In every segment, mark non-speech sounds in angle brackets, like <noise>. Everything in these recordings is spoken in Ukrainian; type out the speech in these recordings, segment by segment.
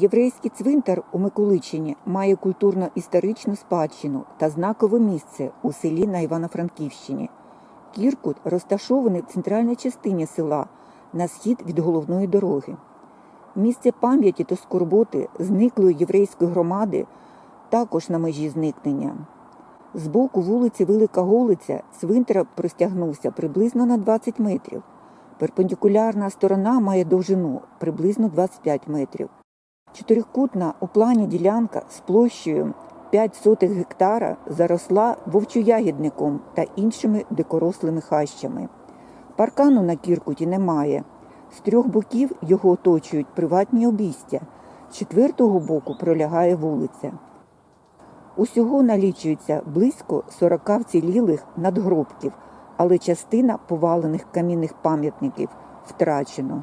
Єврейський цвинтар у Миколичині має культурно-історичну спадщину та знакове місце у селі на Івано-Франківщині. Кіркут розташований в центральній частині села на схід від головної дороги. Місце пам'яті та скорботи зниклої єврейської громади також на межі зникнення. З боку вулиці Велика Голиця цвинтар простягнувся приблизно на 20 метрів. Перпендикулярна сторона має довжину приблизно 25 метрів. Чотирикутна у плані ділянка з площею 5 сотих гектара заросла вовчоягідником та іншими дикорослими хащами. Паркану на Кіркуті немає. З трьох боків його оточують приватні обійстя, з четвертого боку пролягає вулиця. Усього налічується близько 40 вцілілих надгробків, але частина повалених камінних пам'ятників втрачено.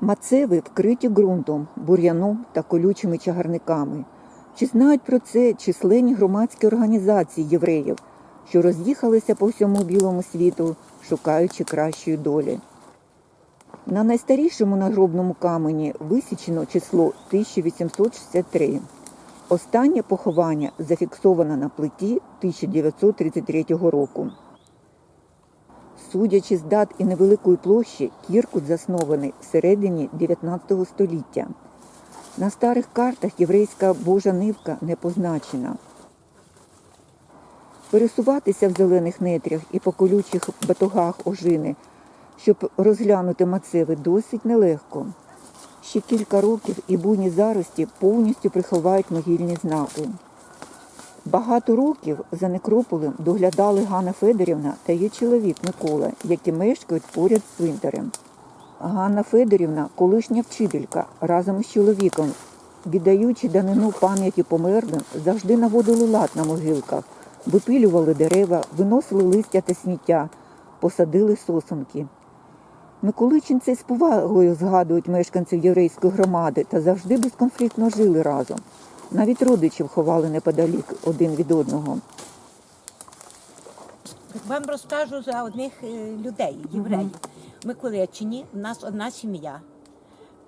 Мацеви вкриті ґрунтом, бур'яном та колючими чагарниками. Чи знають про це численні громадські організації євреїв, що роз'їхалися по всьому білому світу, шукаючи кращої долі? На найстарішому надгробному камені висічено число 1863. Останнє поховання зафіксовано на плиті 1933 року. Судячи з дат і невеликої площі, Кіркут заснований всередині 19 століття. На старих картах єврейська Божа нивка не позначена. Пересуватися в зелених нетрях і по колючих батогах ожини, щоб розглянути мацеви, досить нелегко. Ще кілька років і буйні зарості повністю приховають могильні знаки. Багато років за некрополем доглядали Ганна Федорівна та її чоловік Микола, які мешкають поряд з цвинтарем. Ганна Федорівна, колишня вчителька, разом з чоловіком, віддаючи данину пам'яті померлим, завжди наводили лад на могилках, випилювали дерева, виносили листя та сміття, посадили сосенки. Миколичинці з повагою згадують мешканців єврейської громади та завжди безконфліктно жили разом. Навіть родичів ховали неподалік один від одного. Вам розкажу за одних е, людей, євреїв. В Миколичині в нас одна сім'я.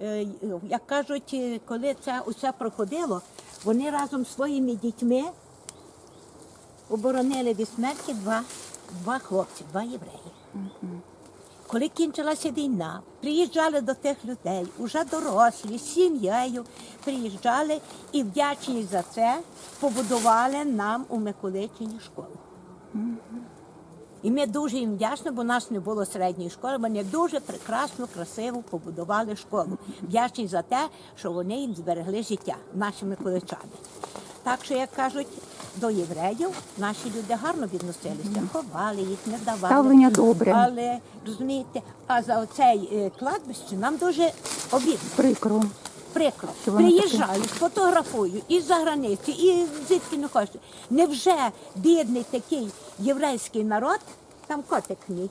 Е, Як кажуть, е, коли це усе проходило, вони разом з своїми дітьми оборонили від смерті два, два хлопці, два євреї. Коли кінчилася війна, приїжджали до тих людей, уже дорослі, з сім'єю, приїжджали і вдячні за це побудували нам у Миколичині школу. І ми дуже їм вдячні, бо у нас не було середньої школи. Вони дуже прекрасно, красиво побудували школу. Вдячні за те, що вони їм зберегли життя, наші миколичани. Так що, як кажуть, до євреїв наші люди гарно відносилися, ховали їх, не давали. Ставлення добре. Але розумієте, а за оцей е, кладбище нам дуже обідно Прикро. прикро. Що воно Приїжджають, фотографують із за границі, і звідки не хочуть. Невже бідний такий єврейський народ, там котик мій,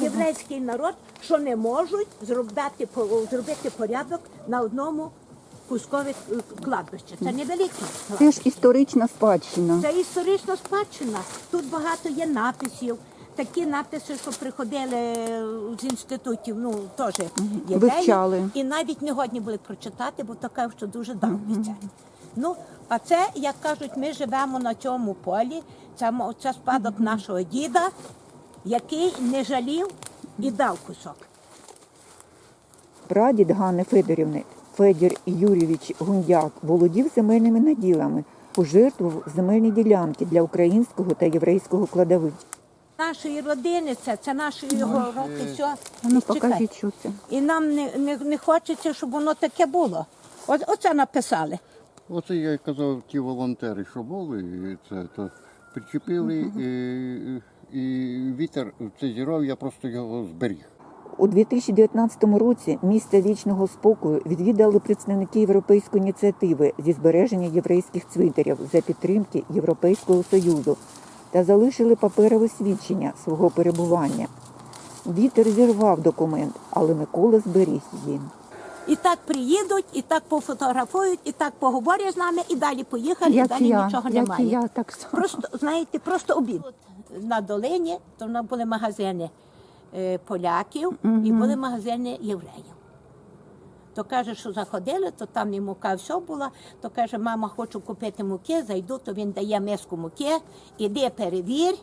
єврейський народ, що не можуть зробити, зробити порядок на одному кускові е, кладбищі. Це невелике. Це ж історична спадщина. Це історична спадщина. Тут багато є написів. Такі написи, що приходили з інститутів, ну теж євреї. Вивчали. І навіть не годні були прочитати, бо кажуть, що дуже давно це. Ну, а це, як кажуть, ми живемо на цьому полі. Це, це спадок нашого діда, який не жалів і дав кусок. Прадід Ганни Федорівни Федір Юрійович Гундяк володів земельними наділами, пожертвував земельні ділянки для українського та єврейського кладовищ. Нашої родини це, це нашої його роки, все. Ну, покажіть, що це. І нам не, не, не хочеться, щоб воно таке було. От, оце написали. Оце я й казав, ті волонтери, що були, і це то причепили, і, і вітер це зірвав, я просто його зберіг. У 2019 році місце вічного спокою відвідали представники європейської ініціативи зі збереження єврейських цвинтарів за підтримки Європейського союзу та залишили паперове свідчення свого перебування. Вітер зірвав документ, але Микола зберіг її. І так приїдуть, і так пофотографують, і так поговорять з нами, і далі поїхали, і далі нічого немає. так само. Просто, знаєте, просто обід. На долині то в нас були магазини поляків і були магазини євреїв. То каже, що заходили, то там і мука все була. То каже, мама, хочу купити муки, зайду, то він дає миску муки, іди перевір,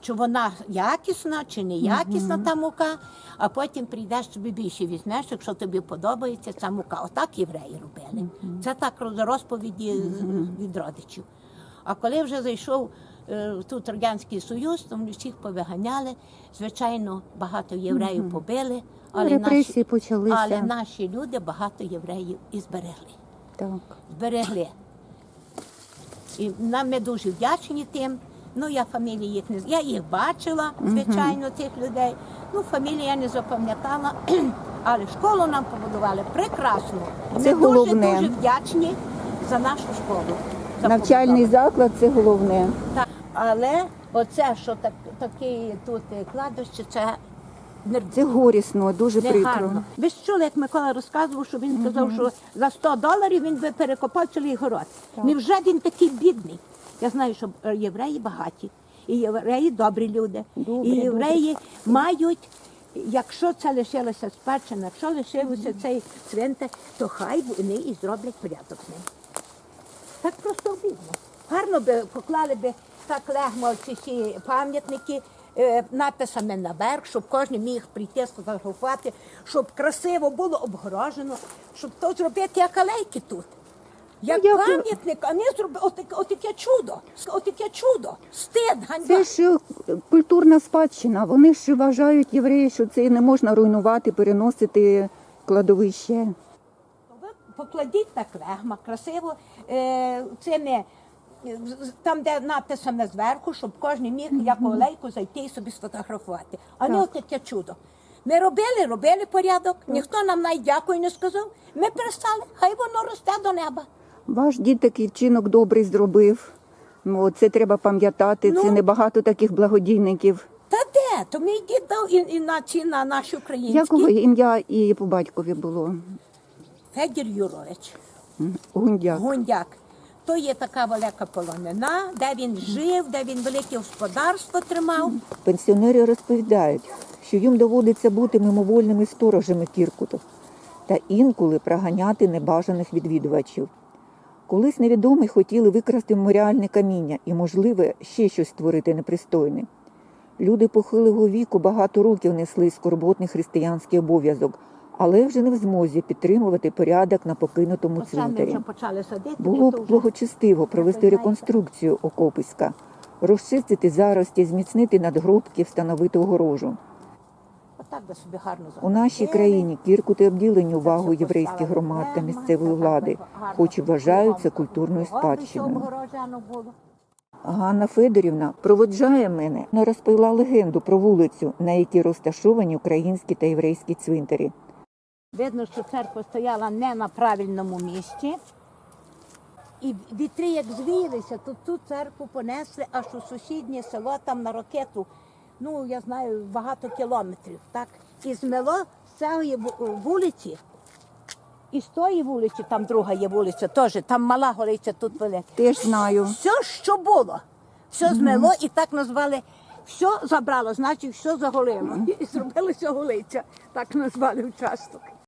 чи вона якісна, чи не якісна та мука, а потім прийдеш собі більше візьмеш, якщо тобі подобається ця мука. Отак євреї робили. Це так розповіді від родичів. А коли вже зайшов е, тут Радянський Союз, то всіх повиганяли. Звичайно, багато євреїв побили, але Репресії наші, почалися. але наші люди багато євреїв і зберегли. Так. Зберегли. І нам ми дуже вдячні тим. Ну, я фамілії їх не з- Я їх бачила, звичайно, тих людей. Ну, фамілії я не запам'ятала, <clears throat> але школу нам побудували прекрасно. Це ми головне. дуже дуже вдячні за нашу школу. за Навчальний побудову. заклад це головне. Але оце, що так, таке тут кладовище, це не, Це горісно, дуже не прикро. гарно. Ви ж чули, як Микола розказував, що він сказав, що за 100 доларів він би перекопав цілий город. Невже він такий бідний? Я знаю, що е, євреї багаті, і євреї добрі люди. Добрі, і євреї мають, якщо це лишилося спадщина, якщо лишився цей цвинтар, то хай вони і зроблять порядок з ним. Так просто обідно. Гарно би поклали би так легмо ці всі пам'ятники е, написами наверх, щоб кожен міг прийти сфотографувати, щоб красиво було обгорожено, щоб то зробити як алейки тут. Як як- пам'ятник, а не зробити отаке, отаке чудо. Отаке чудо. Стид, ганьба. Це ж е, культурна спадщина. Вони ж вважають євреї, що це не можна руйнувати, переносити кладовище. Ви покладіть так легма, красиво е, цими. Там, де написано зверху, щоб кожен міг як олейку зайти і собі сфотографувати. А не Так. отаке чудо. Ми робили, робили порядок, ніхто нам навіть дякую не сказав. Ми перестали, хай воно росте до неба. Ваш дід такий вчинок добрий зробив. Ну, це треба пам'ятати. Це Ну. небагато таких благодійників. Та де? То мій дід дав і, і на ці на наші українські. Якого ім'я і по батькові було? Федір Юрович. Гундяк. Гундяк. То є така велика полонина, де він жив, де він велике господарство тримав. Пенсіонери розповідають, що їм доводиться бути мимовольними сторожами Кіркуту та інколи проганяти небажаних відвідувачів. Колись невідомі хотіли викрасти меморіальне каміння і, можливо, ще щось створити непристойне. Люди похилого віку багато років несли скорботний християнський обов'язок, але вже не в змозі підтримувати порядок на покинутому цвинтарі. Було б благочестиво провести реконструкцію окописька, розчистити зарості, зміцнити надгробки, встановити огорожу. У нашій країні кіркути обділені увагу єврейських громад та місцевої влади, хоч і вважаються культурною спадщиною. Ганна Федорівна проводжає мене, вона розповіла легенду про вулицю, на якій розташовані українські та єврейські цвинтарі. Видно, що церква стояла не на правильному місці. І вітри як звіялися, то ту церкву понесли аж у сусіднє село, там на ракету, ну я знаю, багато кілометрів. так? І змело з цієї вулиці. І з тої вулиці, там друга є вулиця, теж, там мала голиця, тут велика. Теж знаю. Все, що було, все змело і так назвали. Все забрало, значить, все заголило. І зробилося голиця. Так назвали участок.